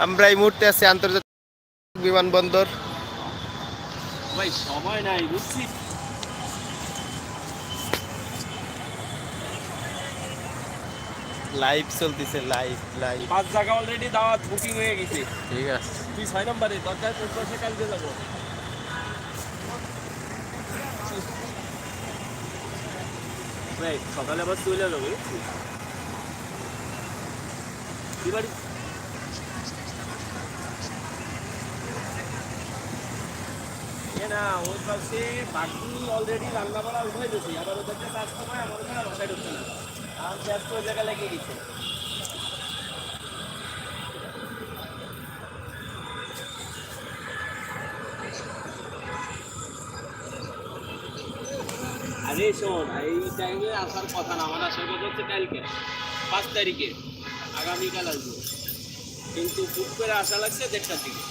আমরা এই মুহূর্তে আছি আন্তর্জাতিক বিমানবন্দর। ভাই সময় নাই বুঝছি। লাইভ চলতেছে লাইভ লাইভ পাঁচ জায়গা অলরেডি দাওয়াত বুকিং হয়ে গেছে। ঠিক আছে। তুই ছয় নম্বরে দরকার পাশে কালকে যাব। সকালে আবার চলে যাব বাড়ি? না বাকি অলরেডি রান্না আবার কাজ ঢুকছে না। আর গেছে আরে শোন, এই টাইমে আসার কথা না। আমার আসার কথা হচ্ছে কালকে, পাঁচ তারিখে। আগামীকাল আসব। কিন্তু বুক করে আসা লাগছে দেড়টার দিকে।